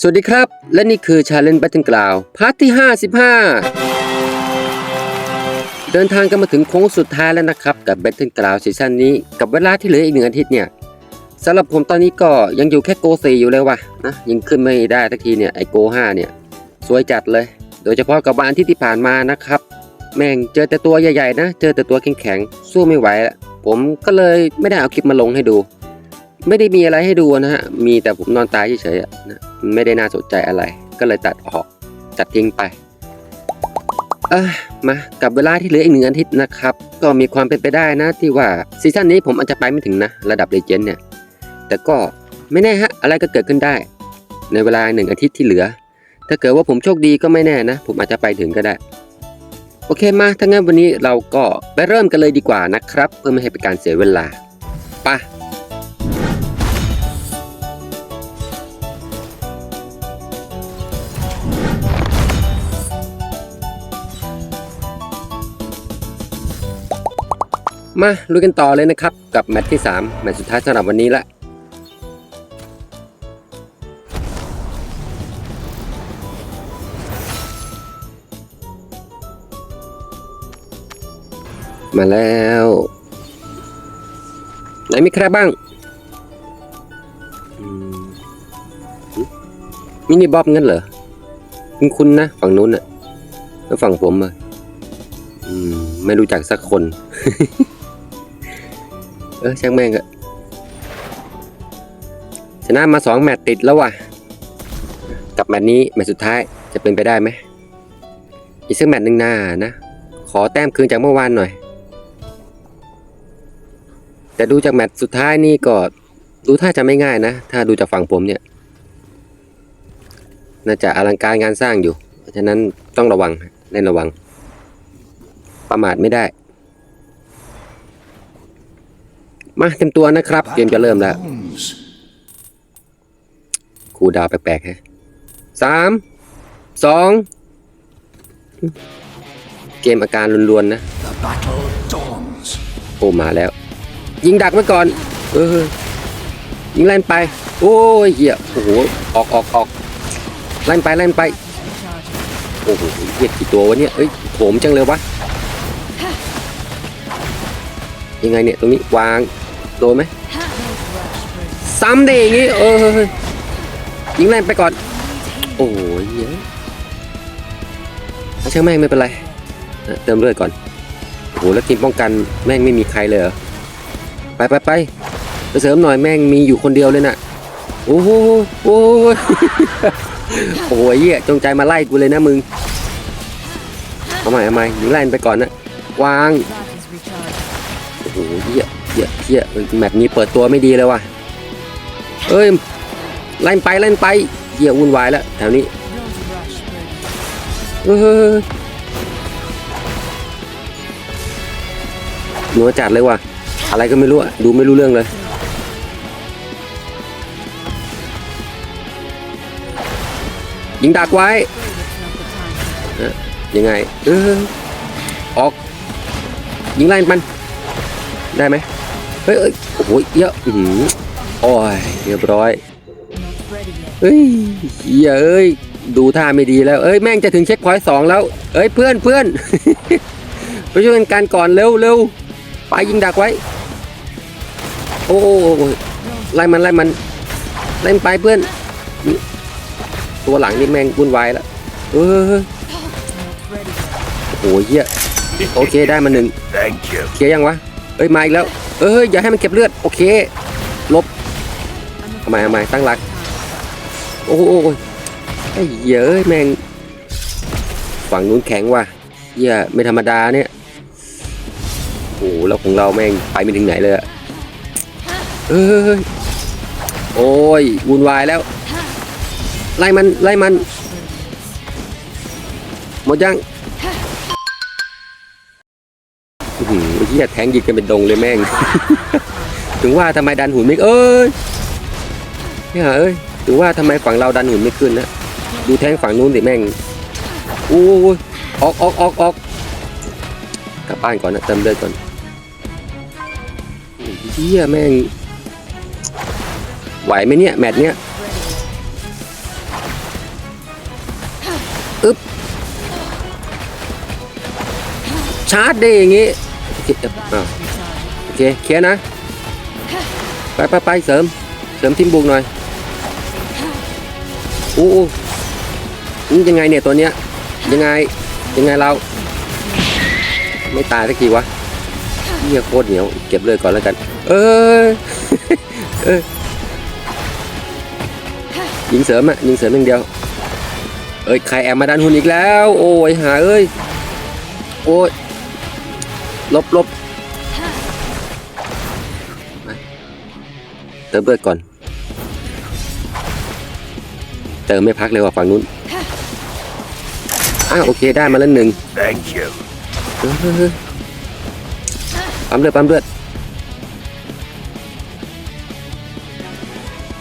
สวัสดีครับ และนี่คือ Challenge Battle Ground พาร์ทที่ 55 เดินทางกันมาถึงโค้งสุดท้ายแล้วนะครับ กับ Battle Ground ซีซั่นนี้ กับเวลาที่เหลืออีกหนึ่งอาทิตย์เนี่ยสำหรับผมตอนนี้ก็ยังอยู่แค่โก4อยู่เลยว่ะนะยังขึ้นไม่ได้สักทีเนี่ยไอโก5เนี่ยสวยจัดเลย โดยเฉพาะกับวันอาทิตย์ที่ผ่านมานะครับ แม่งเจอแต่ตัวใหญ่ๆนะ เจอแต่ตัวแข็งๆสู้ไม่ไหวละผมก็เลยไม่ได้เอาคลิปมาลงให้ดู ไม่ได้มีอะไรให้ดูนะฮะ มีแต่ผมนอนตายเฉยๆนะไม่ได้น่าสนใจอะไร ก็เลยตัดออกตัดทิ้งไป เอ้ยมากับเวลาที่เหลืออีกหนึ่งอาทิตย์นะครับ ก็มีความเป็นไปได้นะที่ว่าซีซั่นนี้ผมอาจจะไปไม่ถึงนะ ระดับเลเจนด์เนี่ย แต่ก็ไม่แน่ฮะ อะไรก็เกิดขึ้นได้ ในเวลาหนึ่งอาทิตย์ที่เหลือ ถ้าเกิดว่าผมโชคดีก็ไม่แน่นะ ผมอาจจะไปถึงก็ได้ โอเคมาถ้างั้นวันนี้เราก็ไปเริ่มกันเลยดีกว่านะครับ เพื่อไม่ให้เป็นการเสียเวลาไป มาลุยกันต่อเลยนะครับ กับแมตช์ที่ 3 แมตช์สุดท้ายสำหรับวันนี้ละมาแล้ว ไหนมีใครบ้างมินิบ๊อบงั้นเหรอคุณคุณนะ ฝั่งนู้นน่ะแล้วฝั่งผมอะอมไม่รู้จักสักคน เออช่างแม่งอะชนะมาสองแมตช์ติดแล้วว่ะ กับแมตช์นี้แมตช์สุดท้ายจะเป็นไปได้ไหม อีกสักแมตช์หนึ่งหน้านะ ขอแต้มคืนจากเมื่อวานหน่อย แต่ดูจากแมตช์สุดท้ายนี่ก็ดูท่าจะไม่ง่ายนะ ถ้าดูจากฝั่งผมเนี่ย น่าจะอลังการงานสร้างอยู่ เพราะฉะนั้นต้องระวังเล่นระวัง ประมาทไม่ได้ มาเต็มตัวนะครับ เกมจะเริ่มแล้วครูดาวแปลกๆฮะสามสองเกมอาการลวนๆนะโอ้มาแล้ว ยิงดักไว้ก่อน เออ ยิงไล่นไป โอ้ยเหี้ยโอ้โหออกออกออกไล่นไปไล่นไปโอ้โหเหี้ยกี่ตัววะเนี่ยเอ้ยโถมจังเลยวะยังไงเนี่ยตรงนี้วาง โดนไหมซ้ำได้อย่างงี้เออยิงแรงไปก่อน โอ้ยเยอะช่างแม่งไม่เป็นไร เติมเลือดก่อนโอ้โหแล้วทีมป้องกันแม่งไม่มีใครเลยเหรอ ไปไปไปไปเสริมหน่อยแม่งมีอยู่คนเดียวเลยน่ะ โอ้โหโอ้ยโอ้ยเหี้ยจงใจมาไล่กูเลยนะมึง เอาใหม่เอาใหม่ยิงไล่มันไปก่อนนะวาง โอ้โหเหี้ย เยเหี้ยแมปนี้เปิดตัวไม่ดีเลยว่ะเอ้ยไล่นไปไล่นไปเหี้ยวุ่นวายแล้วแถวนี้เออหนัวจัดเลยว่ะอะไรก็ไม่รู้อะดูไม่รู้เรื่องเลยยิงดักไว้เอ๊ะยังไงเออออกยิงไล่มันได้ไหม ฮ้ยเอ้ยโอ้โหเยอะอื้อหือโอ้ยเรียบร้อยเฮ้ยเหี้ยเอ้ยดูท่าไม่ดีแล้วเอ้ยแม่งจะถึงเช็คพอยต์สองแล้ว เอ้ยเพื่อนเพื่อนไปช่วยกันกันก่อนเร็วเร็วไปยิงดักไว้ โอ้โหไล่มันไล่มันไล่นไปเพื่อน ตัวหลังนี่แม่งวุ่นวายแล้วเออโอ้โหเหี้ยโอเคได้มาหนึ่งเคลียร์ยังวะเอ้ยมาอีกแล้ว เอ้ยอย่าให้มันเก็บเลือด โอเคลบทำไมทำไมตั้งหลัก โอ้โหไอ้เยอ้ยแม่งฝั่งนู้นแข็งว่ะเหี้ยไม่ธรรมดาเนี่ยโอ้แล้วของเราแม่งไปไม่ถึงไหนเลยอะเอ้ยโอ้ยวุ่นวายแล้ว ไล่มันไล่มันหมดยัง เหี้ยแทงยิงกันเป็นดงเลยแม่ง ถึงว่าทำไมดันหุ่นไม่เอ้ยเนี่ยเอ้ยถึงว่าทำไมฝั่งเราดันหุ่นไม่ขึ้นนะดูแทงฝั่งนู้นดิแม่งโอ้ยออกออกออกออกกลับบ้านก่อนนะเติมเลือดก่อนเหี้ยแม่ง ไหวไหมเนี่ยแมตช์เนี้ยอึ๊บชาร์จได้อย่างงี้ โอเคอ้าโอเคเคลียร์นะ ไปไปไปเสริม เสริมทีมบุกหน่อยอู้อู้นี่ยังไงเนี่ยตัวเนี้ย ยังไง ยังไงเรา ไม่ตายสักทีวะเฮียโคตรเหนียว เก็บเลยก่อนแล้วกัน เออเออยิงเสริมอะยิงเสริมอย่างเดียว เอ้ย ใครแอบมาดันหุ่นอีกแล้ว โอ้ยหาเอ้ย โอ้ย ลบลบไปเติมเลือดก่อน เติมไม่พักเลยว่ะฝั่งนู้นอ้าวโอเคได้มาแล้วหนึ่ง Thank you. เออเออเออปั๊มเลือดปั๊มเลือด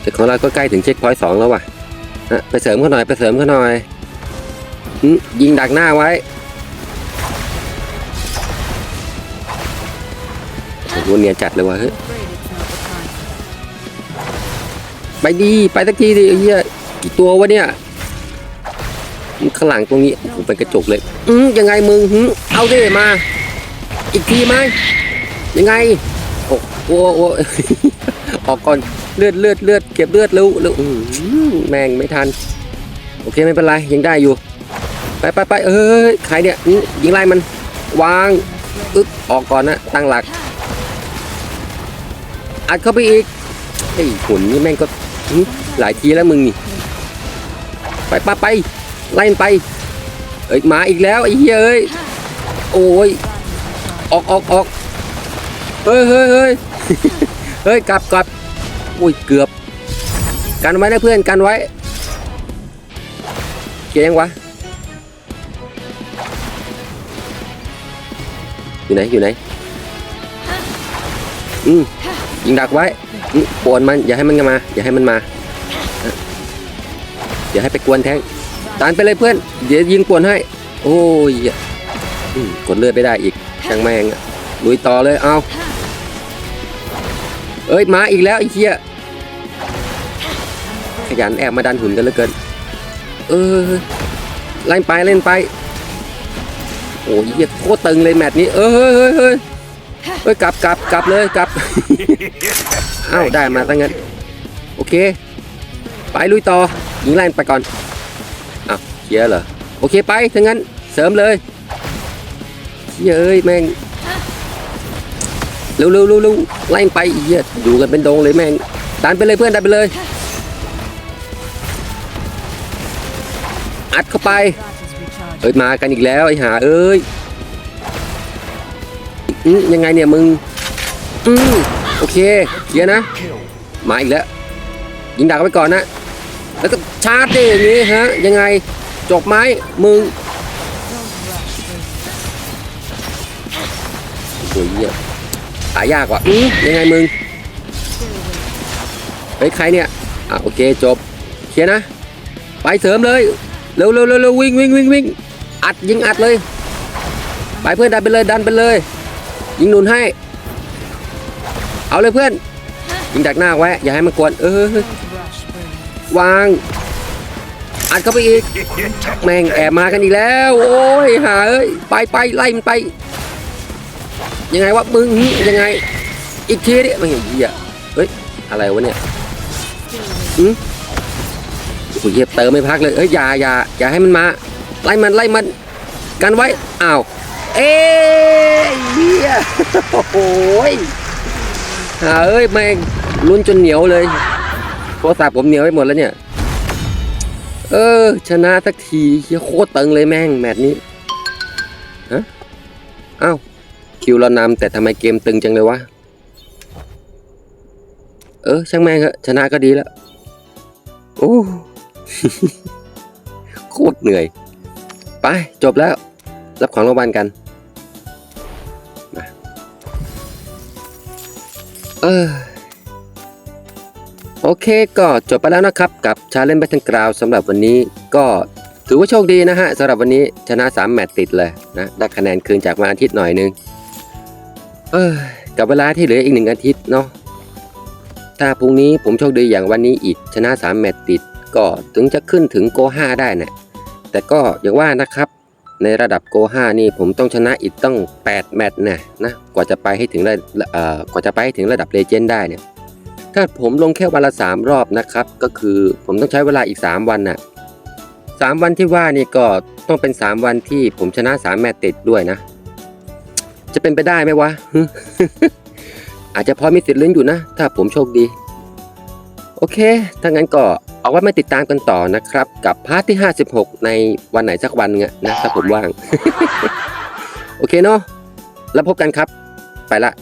แต่ของเราก็ใกล้ถึงเช็คพอยต์สองแล้วว่ะฮะไปเสริมเขาหน่อยไปเสริมเขาหน่อยหึยิงดักหน้าไว้ อ้โหเนียนจัดเลยว่ะเฮ้ยไปดีไปสักทีดิเฮียกี่ตัววะเนี่ยข้างหลังตรงนี้โอ้โหเป็นกระจกเลยอืมยังไงมึงเอาดิมา อีกทีไหมยังไงโอ้โอ้ออกก่อนเลือดเลือดเลือดเก็บเลือดเร็วเร็วแม่งไม่ทัน โอเคไม่เป็นไรยังได้อยู่ ไปไปไปเอ้ยใครเนี่ยยิงไล่มันวางอึ๊บออกก่อนนะตั้งหลัก อัดเข้าไปอีกไอ้ขนนี่แม่งก็หลายทีแล้วมึงนี่ ไปไปไป ไล่นไป เอ้ยมาอีกแล้วไอ้เหี้ยเอ้ยโอ้ยออกออกออกเฮ้ยเฮ้ยเฮ้ยเฮ้ยกลับกลับอุ้ยเกือบ กันไว้นะเพื่อนกันไว้เกียยังวะอยู่ไหนอยู่ไหนอืม ยิงดักไว้ปวนมันอย่าให้มันมา อย่าให้มันมาอย่าให้ไปกวนแทงตานไปเลยเพื่อน เดี๋ยวยิงปวนให้ โอ้ยกดเลือดไม่ได้อีกช่างแม่งลุยต่อเลยเอาเอ้ยมาอีกแล้วไอ้เหี้ยขยันแอบมาดันหุ่นกันเหลือเกิน เออเล่นไปเล่นไป โอ้ยเหี้ยโคตรตึงเลยแมตช์นี้ เออเฮ้ยเฮ้ย เฮ้ยเฮ้ยกลับกลับกลับเลยกลับอ้าวได้มาตั้งงั้น โอเค ไปลุยต่อยิงไล่ไปก่อนอ้าวเคลียร์เหรอ โอเคไปถ้างั้นเสริมเลยเหี้ยเอ้ยแม่งเร็วเร็วเร็วเร็วไล่ไปเหี้ยดูกันเป็นดงเลยแม่งดันไปเลยเพื่อนดันไปเลย อัดเข้าไปเอ้ยมากันอีกแล้วไอ้หาเอ้ย อืมยังไงเนี่ยมึง อืมโอเคเคลียร์นะ มาอีกแล้ว ยิงดักไว้ก่อนนะ แล้วก็ชาร์จดิอย่างนี้ฮะ ยังไง จบไหมมึงโอ้ยเหี้ยตายยากว่ะอื้อยังไงมึงเฮ้ยใครเนี่ย อะโอเคจบเคลียนะ ไปเสริมเลยเร็วเร็วเร็วเร็ววิ่งวิ่งวิ่งวิ่งอัดยิงอัดเลย ไปเพื่อนดันไปเลยดันไปเลย ยิงหนุนให้ เอาเลยเพื่อน ยิงดักหน้าไว้ อย่าให้มันกวน เออ วาง อัดเข้าไปอีก แม่งแอบมากันอีกแล้ว โอ้ยหาเอ้ย ไปไปไล่มันไป ยังไงวะมึง ยังไง อีกทีดิไม่เห็นเหี้ยเฮ้ย อะไรวะเนี่ยอืมโอ้โหเหี้ยเติมไม่พักเลยเอ้ยอย่าอย่าอย่าให้มันมา ไล่มันไล่มัน กันไว้ อ้าว เอ้ยเหี้ยโอ้โหยหาเอ้ยแม่งลุ้นจนเหนียวเลยโทรศัพท์ผมเหนียวไปหมดแล้วเนี่ย เออ ชนะสักทีเฮียโคตรตึงเลยแม่งแมตช์นี้ฮะอ้าวคิวเรานำแต่ทำไมเกมตึงจังเลยวะ เออ ช่างแม่งอะชนะก็ดีแล้วโอ้โคตรเหนื่อย ไป จบแล้ว รับของรางวัลกัน เออโอเคก็จบไปแล้วนะครับกับชาเลนจ์แบทเทิลกราวสำหรับวันนี้ก็ถือว่าโชคดีนะฮะสำหรับวันนี้ชนะ 3 แมตช์ติดเลยนะได้คะแนนคืนจากวันอาทิตย์หน่อยนึง เออกับเวลาที่เหลืออีกหนึ่งอาทิตย์เนาะถ้าพรุ่งนี้ผมโชคดีอย่างวันนี้อีกชนะ 3 แมตช์ติด ก็ถึงจะขึ้นถึงโก5ได้นะแต่ก็อย่างว่านะครับ ในระดับโก5นี่ผมต้องชนะอีกต้อง 8 แมตช์นะนะกว่าจะไปให้ถึงระเอ่อกว่าจะไปให้ถึงระดับเลเจนด์ได้เนี่ยถ้าผมลงแค่วันละ 3 รอบนะครับ ก็คือผมต้องใช้เวลาอีก 3 วันน่ะ3วันที่ว่านี่ก็ต้องเป็น 3 วันที่ผมชนะ 3 แมตช์ติดด้วยนะ จะเป็นไปได้ไหมวะ อาจจะพอมีสิทธิ์ลุ้นอยู่นะ ถ้าผมโชคดี โอเค ถ้างั้นก็ เอาไว้มาติดตามกันต่อนะครับ กับพาร์ทที่ 56 ในวันไหนสักวันเงี้ยนะถ้าผมว่าง โอเคเนาะแล้วพบกันครับ ไปละ